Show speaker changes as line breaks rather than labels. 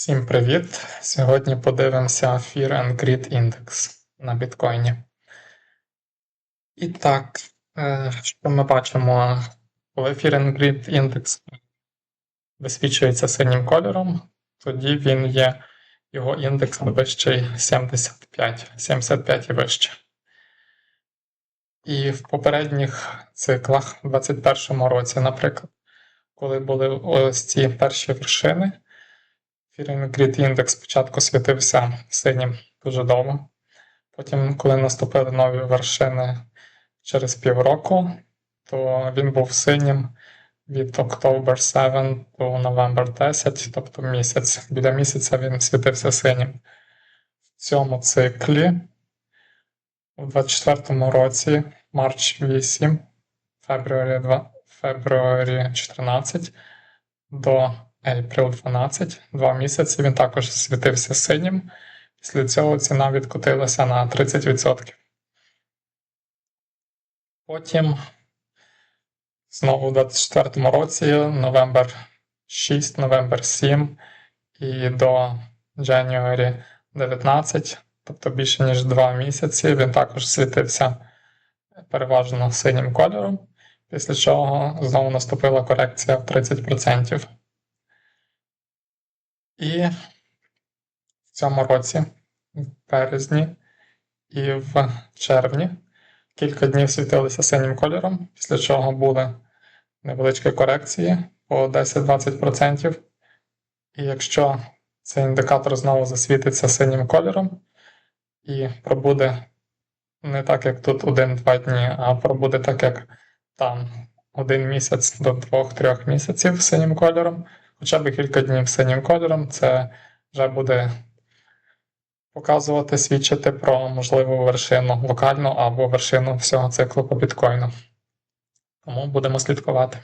Всім привіт! Сьогодні подивимося Fear and Greed Index на біткоїні. І так, е, що ми бачимо, коли Fear and Greed Index висвічується синім кольором, тоді він є, його індекс вищий 75, 75 і вище. І в попередніх циклах, у 2021 році, наприклад, коли були ось ці перші вершини. Grid індекс спочатку світився синім дуже довго. Потім, коли наступили нові вершини через півроку, то він був синім від October 7 до November 10, тобто місяць. Біля місяця він світився синім. В цьому циклі у 24 році March 8, February 2, February 14 до April 12, два місяці він також світився синім. Після цього ціна відкотилася на 30%. Потім, знову у 24 році, новембер 6, новембер 7 і до January 19, тобто більше ніж 2 місяці, він також світився переважно синім кольором, після чого знову наступила корекція в 30%. І в цьому році, в березні і в червні, кілька днів світилися синім кольором, після чого були невеличкі корекції по 10-20%. І якщо цей індикатор знову засвітиться синім кольором і пробуде не так, як тут 1-2 дні, а пробуде так, як там один місяць до 2-3 місяців синім кольором хоча б кілька днів синім кольором, це вже буде показувати, свідчити про можливу вершину локальну або вершину всього циклу по біткоїну. Тому будемо слідкувати.